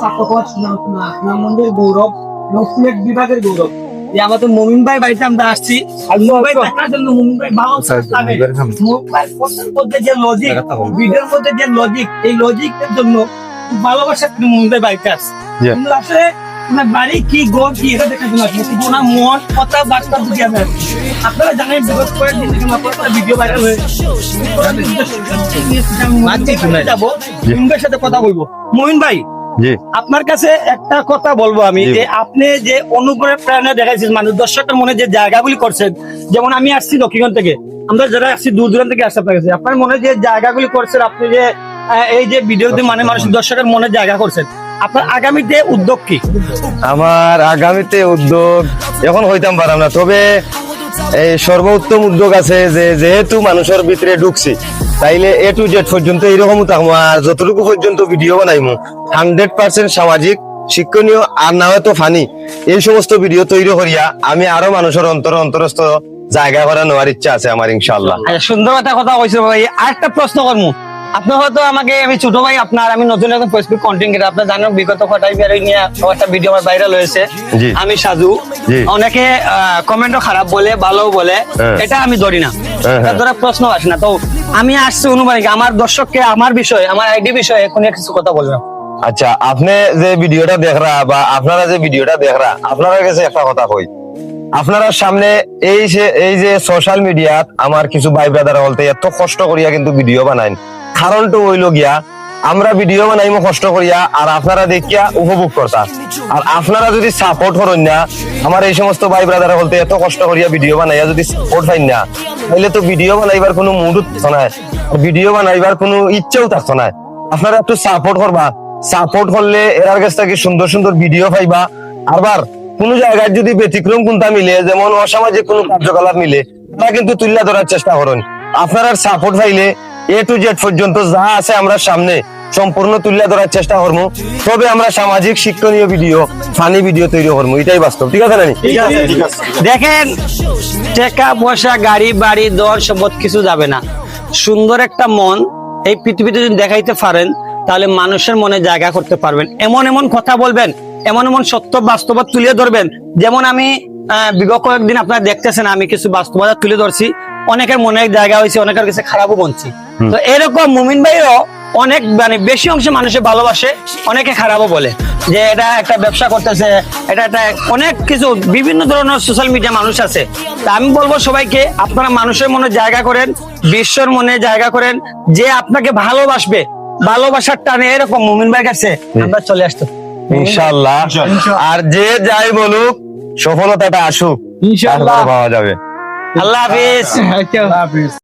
সাকোয়াত নামন্দির গৌরব নকলেট বিভাগের গৌরব। যে আমাদের মমিন ভাই বাড়িতে আমরা আসছি। আর মমিন ভাই জন্য মমিন ভাই ভালো থাকে মমিন ভাই কথার মধ্যে যে লজিক ভিডিওর মধ্যে যে লজিক এই লজিকের জন্য ভালোবাসা তিনি মমিন ভাই বাড়িতে আসছে। আসলে ওনার বাড়ি কি কি এটা দেখার জন্য মন কথা বার্তা আপনারা জানেন বিগত কয়েকদিন থেকে আমার কথা ভিডিও ভাইরাল হয়েছে যাব মমিন ভাইয়ের সাথে কথা বলব। মমিন ভাই আপনার কাছে একটা কথা বলব আমি যে আপনি যে অনুগ্রহ প্রেরণা দেখাইছেন মানুষ দর্শকের মনে যে জায়গাগুলি করছেন যেমন আমি আসছি লক্ষ্মীগঞ্জ থেকে আমরা যারা আসছি দূর দূরান্ত থেকে আসতে পারছি আপনার মনে যে জায়গাগুলি করছেন আপনি যে এই যে ভিডিওতে মানে মানুষ দর্শকের মনে জায়গা করছেন আপনার আগামীতে উদ্যোগ কি? আমার আগামীতে উদ্যোগ এখন হইতাম পারাম না তবে এই সর্বোত্তম উদ্যোগ আছে যে যেহেতু মানুষের ভিতরে ঢুকছি তাইলে এ টু জেড পর্যন্ত এইরকম থাকব। আর যতটুকু পর্যন্ত ভিডিও বানাইমু হান্ড্রেড পার্সেন্ট সামাজিক শিক্ষণীয় আর না হয়তো ফানি এই সমস্ত ভিডিও তৈরি করিয়া আমি আরও মানুষের অন্তর অন্তরস্থ জায়গা করা নেওয়ার ইচ্ছা আছে আমার ইনশাল্লাহ সুন্দর একটা কথা কইছে ভাই। আরেকটা প্রশ্ন করব আপনি হয়তো আমাকে আমি ছোট ভাই আপনার আমি নতুন একজন ফেসবুক কন্টেন্ট ক্রিয়েটর আপনার জানেন বিগত কটাই বের নিয়ে একটা ভিডিও আমার ভাইরাল হয়েছে। আমি সাজু। অনেকে কমেন্টও খারাপ বলে ভালো বলে। হ্যাঁ। এটা আমি ধরি না। হ্যাঁ, এটা হ্যাঁ। ধরে প্রশ্ন আসে না। তো আমি আসছি অনুমানিক আমার দর্শককে আমার বিষয়ে আমার আইডি বিষয়ে কোনো কিছু কথা বললাম আচ্ছা আপনি যে ভিডিওটা দেখরা বা আপনারা যে ভিডিওটা দেখরা আপনারা কাছে একটা কথা কই। আপনারা সামনে এই যে এই যে সোশ্যাল মিডিয়াত আমার কিছু ভাই ব্রাদার বলতে এত কষ্ট করিয়া কিন্তু ভিডিও বানাইন। কারণটা হইল গিয়া আমরা ভিডিও বানাইমো কষ্ট করিয়া, আর আপনারা দেখিয়া উপভোগ করতা আর আপনারা যদি সাপোর্ট করেন না, আমার এই সমস্ত ভাই ব্রাদার বলতে এত কষ্ট করিয়া ভিডিও বানাইয়া যদি সাপোর্ট পাইন না, তাহলে তো ভিডিও বানাইবার কোনো মুড থাকতো না। ভিডিও বানাইবার কোনো ইচ্ছেও থাকতো না। আপনারা একটু সাপোর্ট করবা। সাপোর্ট করলে এরার কাছ থেকে সুন্দর সুন্দর ভিডিও পাইবা। আবার কোন জায়গায় যদি ব্যতিক্রম কোনটা মিলে, যেমন অসামাজিক কোন কার্যকলাপ মিলে, তারা কিন্তু তুলে ধরার চেষ্টা করুন। আপনারা সাপোর্ট পাইলে এ টু জেড পর্যন্ত যা আছে আমরা সামনে সম্পূর্ণ তুলে ধরার চেষ্টা করব তবে আমরা সামাজিক শিক্ষণীয় ভিডিও ফানি ভিডিও তৈরি করব এটাই বাস্তব। ঠিক আছে নানি? দেখেন টাকা পয়সা গাড়ি বাড়ি দর সবত কিছু যাবে না। সুন্দর একটা মন এই পৃথিবীতে যদি দেখাইতে পারেন তাহলে মানুষের মনে জায়গা করতে পারবেন। এমন এমন কথা বলবেন এমন এমন সত্য বাস্তবতা তুলে ধরবেন। যেমন আমি আহ, বিগত কয়েকদিন আপনারা দেখতেছেন আমি কিছু বাস্তবতা তুলে ধরছি। অনেকের মনে জায়গা হয়েছে অনেকের কাছে খারাপও বলছি। তো এরকম মুমিন ভাইও অনেক মানে বেশি অংশে মানুষে ভালোবাসে অনেকে খারাপও বলে। যে এটা একটা ব্যবসা করতেছে এটা একটা অনেক কিছু বিভিন্ন ধরনের সোশ্যাল মিডিয়া মানুষ আছে। তা আমি বলব সবাইকে আপনারা মানুষের মনে জায়গা করেন বিশ্বর মনে জায়গা করেন যে আপনাকে ভালোবাসবে ভালোবাসার টানে এরকম মুমিন ভাই কাছে আমরা চলে আসতো ইনশাল্লাহ আর যে যাই বলুক সফলতাটা আসুক ইনশাআল্লাহ। তারপরে পাওয়া যাবে। আল্লাহ হাফিজ।